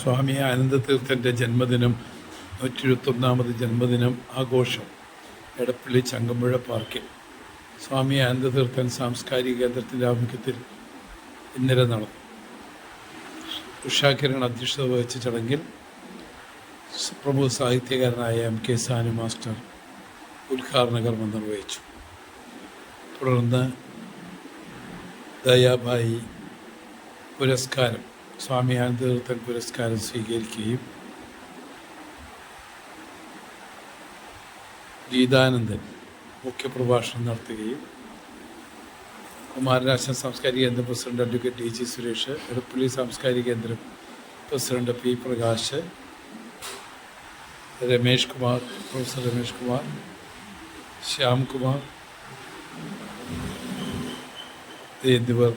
സ്വാമി ആനന്ദതീർത്ഥന്റെ ജന്മദിനം നൂറ്റി ഇരുപത്തൊന്നാമത് ജന്മദിനം ആഘോഷം എടപ്പള്ളി ചങ്കമ്പുഴ പാർക്കിൽ. സ്വാമി ആനന്ദതീർത്ഥൻ സാംസ്കാരിക കേന്ദ്രത്തിന്റെ ആഭിമുഖ്യത്തിൽ ഇന്നലെ നടന്നു. ഉഷാകിരൺ അധ്യക്ഷത വഹിച്ച ചടങ്ങിൽ പ്രമുഖ സാഹിത്യകാരനായ എം കെ സാനു മാസ്റ്റർ ഉദ്ഘാടന കർമ്മം നിർവഹിച്ചു. തുടർന്ന് ദയാബായി പുരസ്കാരം സ്വാമി അനന്തീർത്ഥൻ പുരസ്കാരം സ്വീകരിക്കുകയും ഗീതാനന്ദൻ മുഖ്യപ്രഭാഷണം നടത്തുകയും കുമാരനാശൻ സാംസ്കാരിക കേന്ദ്രം president advocate D G Suresh Edappally സാംസ്കാരിക കേന്ദ്രം president P Prakash Ramesh Kumar professor Ramesh Kumar Shyamkumar എന്നിവർ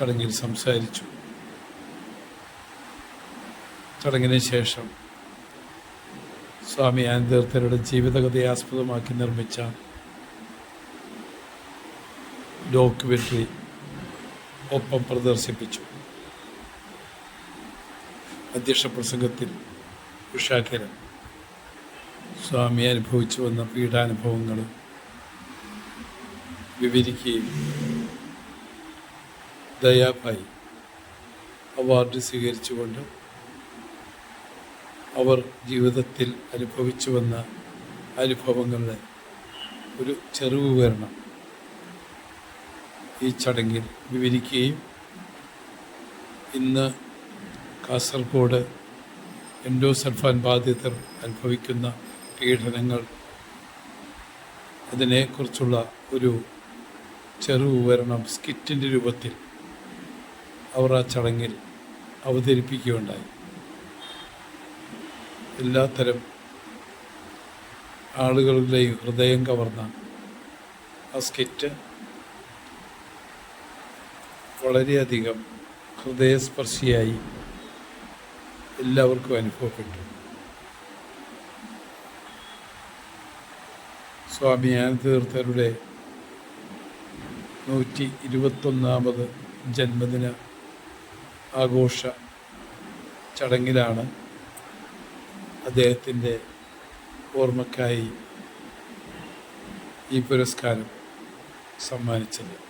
ചടങ്ങിൽ സംസാരിച്ചു. ചടങ്ങിന് ശേഷം സ്വാമി ആനന്ദീർത്ഥരുടെ ജീവിതകഥയെ ആസ്പദമാക്കി നിർമ്മിച്ച ഡോക്യുമെന്ററി ഒപ്പം പ്രദർശിപ്പിച്ചു. അധ്യക്ഷ പ്രസംഗത്തിൽ ഉഷാകരൻ സ്വാമി അനുഭവിച്ചു വന്ന പീഡാനുഭവങ്ങൾ വിവരിക്കുകയും ദയാഭായി. അവാർഡ് സ്വീകരിച്ചുകൊണ്ട് അവർ ജീവിതത്തിൽ അനുഭവിച്ചു വന്ന അനുഭവങ്ങളുടെ ഒരു ചെറു വിവരണം ഈ ചടങ്ങിൽ വിവരിക്കുകയും ഇന്ന് കാസർഗോഡ് എൻഡോസൾഫാൻ ബാധിതർ അനുഭവിക്കുന്ന പീഡനങ്ങൾ അതിനെക്കുറിച്ചുള്ള ഒരു ചെറു വിവരണം സ്കിറ്റിന്റെ രൂപത്തിൽ അവർ ആ ചടങ്ങിൽ അവതരിപ്പിക്കുകയുണ്ടായി. എല്ലാത്തരം ആളുകളുടെയും ഹൃദയം കവർന്ന ആ സ്കിറ്റ് വളരെയധികം ഹൃദയസ്പർശിയായി എല്ലാവർക്കും അനുഭവപ്പെട്ടു. സ്വാമി ആനന്ദതീർത്ഥരുടെ നൂറ്റി ഇരുപത്തൊന്നാമത് ജന്മദിന ആഘോഷ ചടങ്ങിലാണ് അദ്ദേഹത്തിന്റെ ഓർമ്മക്കായി ഈ പുരസ്കാരം സമ്മാനിച്ചത്.